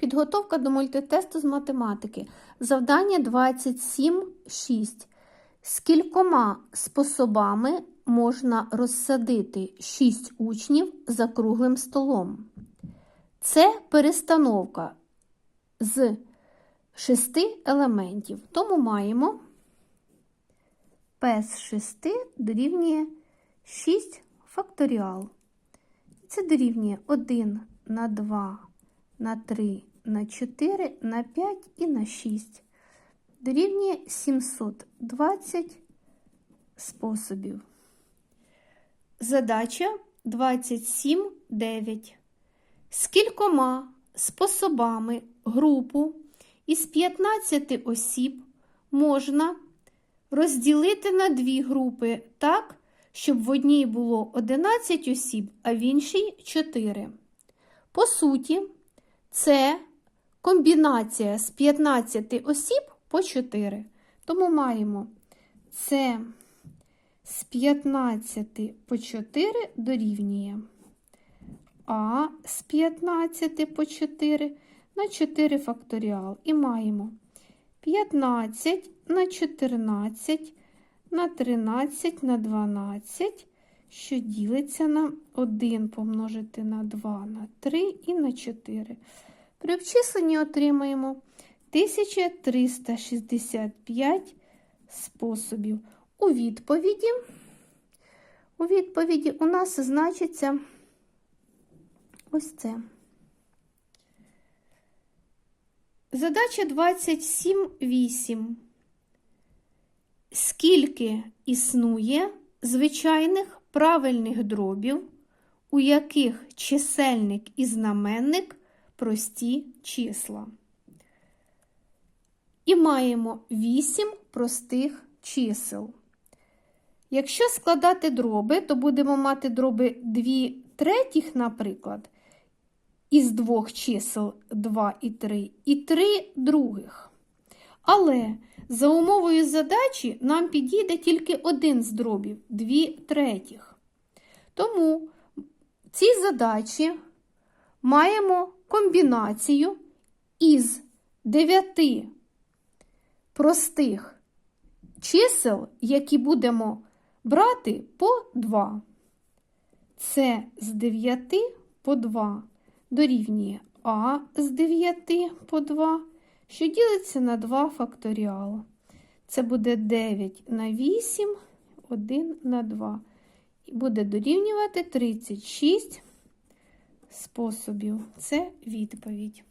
Підготовка до мультитесту з математики. Завдання 27.6. Скількома способами можна розсадити 6 учнів за круглим столом? Це перестановка з шести елементів. Тому маємо P з 6 дорівнює 6 факторіал. Це дорівнює 1 на 2 на 3, на 4, на 5 і на 6. Дорівнює 720 способів. Задача 27.9. Скількома способами групу із 15 осіб можна розділити на дві групи так, щоб в одній було 11 осіб, а в іншій 4. По суті, це комбінація з 15 осіб по 4. Тому маємо це з 15 по 4 дорівнює А з 15 по 4 на 4 факторіал. І маємо 15 на 14 на 13 на 12, що ділиться на 1 помножити на 2 на 3 і на 4. При обчисленні отримаємо 1365 способів. У відповіді, у відповіді у нас значиться ось це. Задача 27.8. Скільки існує звичайних правильних дробів, у яких чисельник і знаменник прості числа? І маємо 8 простих чисел. Якщо складати дроби, то будемо мати дроби 2 третіх, наприклад, із двох чисел 2 і 3, і 3 других. Але за умовою задачі нам підійде тільки один з дробів 2 третіх. Тому в цій задачі маємо комбінацію із 9 простих чисел, які будемо брати по 2. Це з 9 по 2 дорівнює А з 9 по 2, що ділиться на 2 факторіала. Це буде 9 на 8, 1 на 2. І буде дорівнювати 36 способів. Це відповідь.